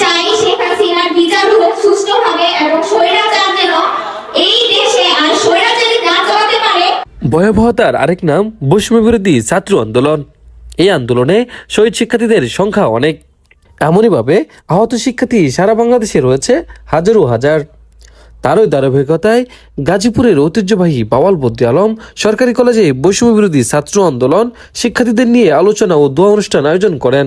চাই শেখ হাসিনার বিচার হোক এবং স্বৈরাচার যেন এই দেশে আর স্বৈরাচারী না পারে। ভয়াবহতার আরেক নাম, বৈষম্য বিরোধী ছাত্র আন্দোলন। এই আন্দোলনে শহীদ শিক্ষার্থীদের সংখ্যা অনেক। এমনইভাবে আহত শিক্ষার্থী সারা বাংলাদেশে রয়েছে হাজারো হাজার। তারই ধারাবাহিকতায় গাজীপুরের ঐতিহ্যবাহী বাওয়াল বদ্দি আলম সরকারি কলেজে বৈষম্য বিরোধী ছাত্র আন্দোলন শিক্ষার্থীদের নিয়ে আলোচনা ও দোয়া অনুষ্ঠান আয়োজন করেন।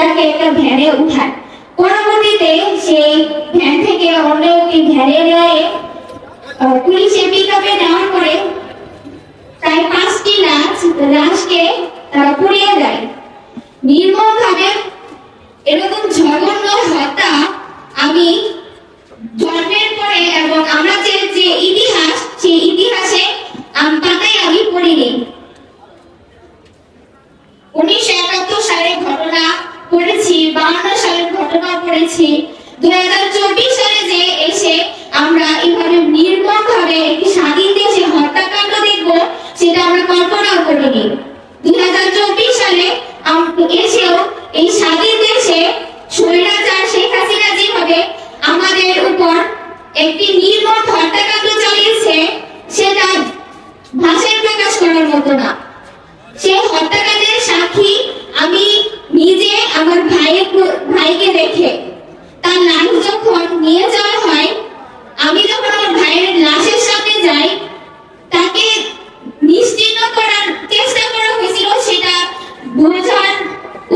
তাকে একটা ভ্যানে উঠায়। পরবর্তীতে সেই ভ্যান থেকে অন্য একটি ভ্যানে নিয়ে পুলিশের পুলিশে পিক আপে নেওয়ার পরে প্রায় পাঁচটি লাশ, লাশকে তারা পুড়িয়ে দেয়। নির্মম ভাবে এরকম জঘন্য হত্যা আমি জন্মের পরে এবং আমরা যে যে ইতিহাস সেই ইতিহাসে আম পাতায় আমি পড়িনি উনিশশো একাত্তর সালের ঘটনা পড়েছি বাউন্ন সালের ঘটনা পড়েছি দুই হাজার চব্বিশ সালে যে এসে আমরা এভাবে নির্মম ভাবে একটি স্বাধীন দেশে হত্যাকাণ্ড দেখব, সেটা আমরা কল্পনাও করিনি। দুই হাজার চব্বিশ সালে এসেও এই স্বাধীন দেশে স্বৈরাচার শেখ হাসিনা যেভাবে আমাদের উপর একটি নির্মম হত্যাকাণ্ড চালিয়েছে, সেটা ভাষায় প্রকাশ করার মতো না সে হত্যাকাণ্ডের সাক্ষী আমি নিজে আমার ভাইয়ের প্র- ভাইকে দেখে তার লাশ যখন নিয়ে যাওয়া হয় আমি যখন আমার ভাইয়ের লাশের সামনে যাই তাকে নিশ্চিহ্ন করার চেষ্টা করা হয়েছিল সেটা বোঝার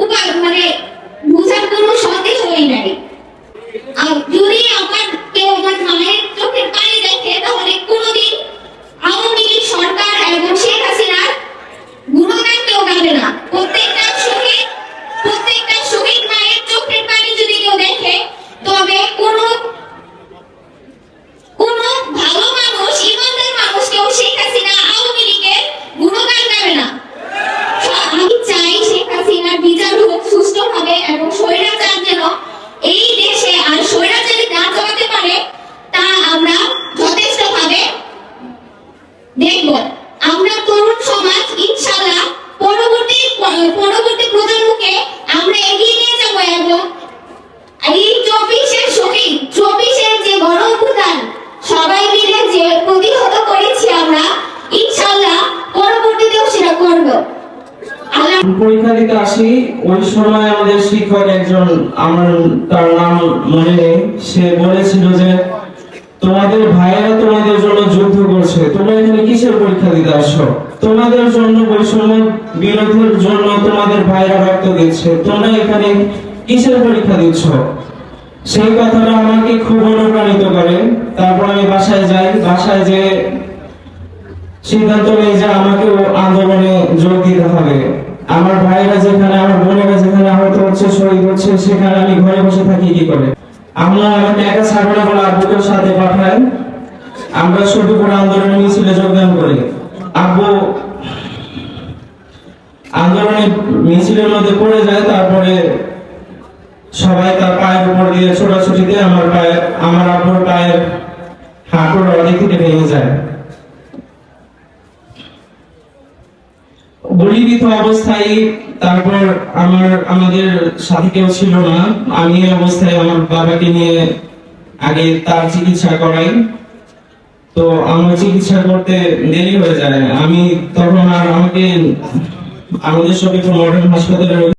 উপায় মানে বোঝার কোনো সন্দেহ হই নাই আর যদি আমার কেউ আমার মায়ের চোখের পানি দেখে তাহলে কোনোদিন আওয়ামী লীগ সরকার এবং শেখ হাসিনার গুণগান কেউ গাবে না প্রত্যেকটা শহীদ প্রত্যেকটা শহীদ মায়ের চোখের পানি যদি কেউ দেখে তবে কোন কোন ভালো মানুষ ইমানদার মানুষ কেউ শেখ হাসিনা আওয়ামী লীগের গুণগান গাবে না আমি চাই শেখ হাসিনার বিচার হোক সুষ্ঠুভাবে এবং স্বৈরাচার যেন এই দেশে আর স্বৈরাচারী না চালাতে পারে তা আমরা যথেষ্টভাবে দেখব আমরা তরুণ সমাজ ইনশাআল্লাহ পরবর্তী পরবর্তী প্রজন্মকে আমরা এগিয়ে নিয়ে যাব এবং এই চব্বিশের শহীদ চব্বিশের যে গণ অভ্যুত্থান সবাই মিলে যে প্রতিহত করেছি আমরা ইনশাআল্লাহ পরবর্তীতেও সেটা করব আল্লাহ পরীক্ষা দিতে আসি, ওই সময় আমাদের শিক্ষক একজন, আমার তার নাম মনে নেই সে বলেছিল যে, তোমাদের ভাইয়েরা তোমাদের জন্য যুদ্ধ করছে, তোমরা এখানে কিসের পরীক্ষা দিতে আসছো? তোমাদের জন্য বৈষম্য বিরোধের জন্য তোমাদের ভাইরা রক্ত দিচ্ছে, তোমরা এখানে কিসের পরীক্ষা দিচ্ছ? সেই কথাটা আমাকে খুব অনুপ্রাণিত করে। তারপর আমি বাসায় যাই, বাসায় যে সিদ্ধান্ত নেই যে আমাকে আন্দোলনে যোগ দিতে হবে আমার ভাইরা যেখানে আমার বোনেরা যেখানে আহত হচ্ছে শহীদ সেখানে আমি ঘরে বসে থাকি, কি করে? আমরা আমাকে একা ছাড়বে না বলে আব্বুকে সাথে পাঠায় আমরা সঠিপুর আন্দোলনে মিছিলে যোগদান করি। আব্বু আন্দোলনে মিছিলের মধ্যে পড়ে যায়, তারপরে সবাই তার পায়ের উপর দিয়ে ছোটাছুটিতে আমার পায়ে আমার আব্বুর পায়ের হাঁটুর অর্ধেক থেকে ভেঙে যায়। গুলিবিদ্ধ অবস্থায় তারপর আমার, আমাদের সাথে কেউ ছিল না। আমি অবস্থায় আমার বাবাকে নিয়ে আগে তার চিকিৎসা করাই। তো আমার চিকিৎসা করতে দেরি হয়ে যায়। আমি তখন আর আমাকে, আমাদের সবাই মডার্ন হাসপাতালে